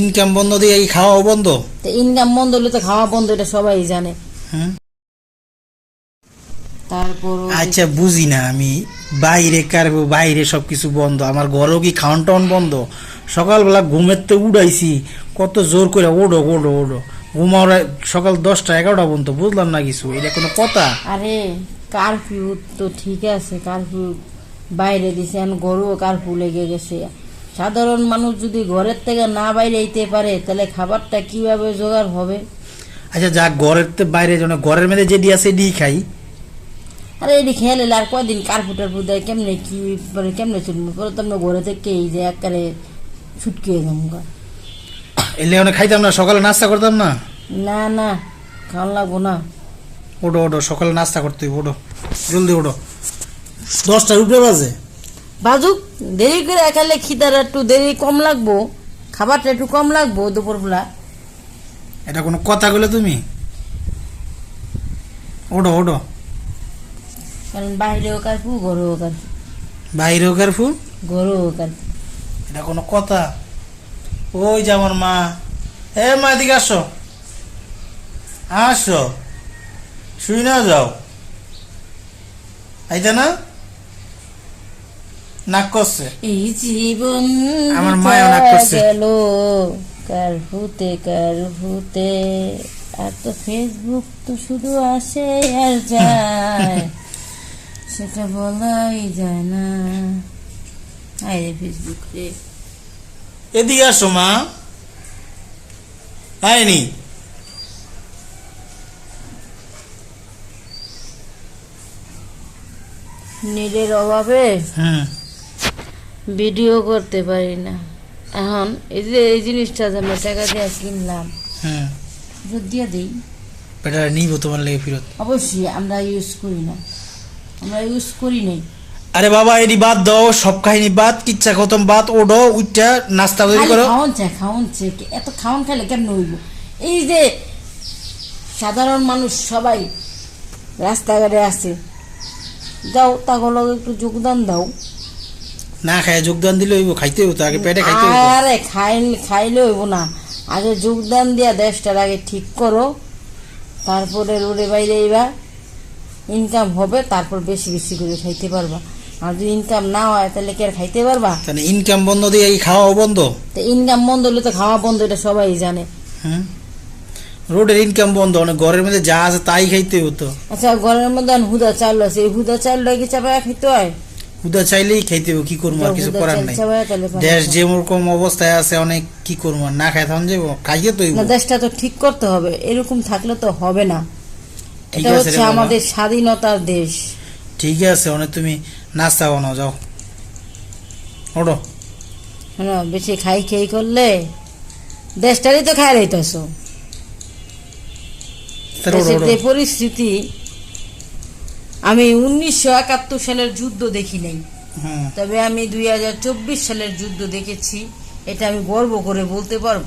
Income বন্ধ দিয়ে এই খাওয়াও বন্ধ? তো ইনকাম বন্ধ হলে তো খাওয়া বন্ধ এটা সবাই জানে। হুম তারপর আচ্ছা বুঝি না আমি। বাইরে কারবো বাইরে সবকিছু বন্ধ। আমার ঘরেও কি খাওয়ান টাউন বন্ধ? সকালবেলা ঘুমের তো উড়াইছি। কত জোর করে ওডো ওডো ওডো। ঘুমাওরা সকাল দশটা এগারোটা পর্যন্ত বুঝলাম না কিছু। এটা কোনো কথা? আরে কারফিউ তো ঠিক আছে কারফিউ বাইরে দিছে এখন গরুও কারফিউ লেগে গেছে। সাধারণ মানুষ যদি ঘরের থেকে না বাইরে আইতে পারে তাহলে খাবারটা কীভাবে জোগাড় হবে? আচ্ছা যা ঘরের তো বাইরে যেন ঘরের মধ্যে যেটি আছে এটি খাই। আরে এটি খেয়ে নিলে আর কয়দিন কার্পু টার্পু দেয় কেমনে কি মানে কেমনে চলবে? পরে তো আমরা ঘরে থেকে এই যে একবারে ছুটকে যাব এলে অনেক খাইতাম না সকালে নাস্তা করতাম না? না না খাওয়ান লাগবো না। ওডো ওডো সকালে নাস্তা করতে হইব, ওডো। জলদি ওডো। দশটার উপরে বাজে। বাজুক দেরি করে একালে খিদার একটু দেরি কম লাগবো খাবারটা একটু কম লাগবো দুপুরবেলা। এটা কোনো কথা বলে তুমি? ওডো ওডো কারণ বাইরেও কারফু ঘরেও কারফু। বাইরেও কারফু? ঘরেও কারফু। এটা কোনো কথা? ওই যে আমার মা। এ মা এদিকে আসো। আসো। শুই না যাও। আইতা না? নাক করছে এই জীবন আমার মায়েও নাক করছে। গেল কারফুতে কারফুতে আর তো ফেসবুক তো শুধু আসে আর যায়। সেটা বলাই যায় না। আরে ফেসবুক রে। এদিকে আসো মা। আয়নি নেটের অভাবে হুম ভিডিও করতে পারি না। এখন এই যে এই জিনিসটা যে আমরা টাকা দিয়ে কিনলাম হ্যাঁ। দিয়ে দিই? বেটা নিব তোমার লেগে ফিরত। অবশ্যই আমরা ইউজ করি না। আমরা ইউজ করি নাই। আরে বাবা এডি বাদ দাও সব কাহিনী বাদ কিচ্ছা খতম বাদ ওডো উইটা নাস্তা তৈরি করো। খাওন চাই খাওয়ান চাই এত খাওয়ান খাইলে কেমন হইব? এই যে সাধারণ মানুষ সবাই রাস্তাঘাটে আছে যাও তাগুলো একটু যোগদান দাও। না খায় যোগদান দিলে হইব খাইতে হইব তো আগে পেটে খাইতে হইব আরে খাইল খাইলে হইব না। আগে যোগদান দিয়া দেশটার আগে ঠিক করো তারপরে রোডে বাইরে এবার ইনকাম হবে তারপর বেশি বেশি করে খাইতে পারবা। আর যদি ইনকাম না হয় তাহলে কি আর খাইতে পারবা? তাহলে ইনকাম বন্ধ দিয়ে এই খাওয়াও বন্ধ? তো ইনকাম বন্ধ হলে তো খাওয়া বন্ধ এটা সবাই জানে। হুম? রোডের ইনকাম বন্ধ মানে ঘরের মধ্যে যা আছে তাই খাইতে হতো আচ্ছা ঘরের মধ্যে হুদা চাল আছে এই হুদা চালটা কি চাপায় খাইতে হয়? হুদা চাইলেই খাইতে হবে কি করব আর কিছু করার নাই। দেশ। যে রকম অবস্থায় আছে অনেক কি করব না খাই তখন যাব খাইয়ে তো দেশটা তো ঠিক করতে হবে এরকম থাকলে তো হবে না। এটা হচ্ছে আমাদের স্বাধীনতার দেশ। ঠিক আছে অনেক তুমি নাস্তা বানাও যাও। ওঠো। হ্যাঁ বেশি খাই খেয়ে করলে দেশটারই তো খাই রইতেছ পরিস্থিতি আমি উনিশশো একাত্তর সালের যুদ্ধ দেখি নাই। তবে আমি দুই হাজার চব্বিশ সালের যুদ্ধ দেখেছি। এটা আমি গর্ব করে বলতে পারব।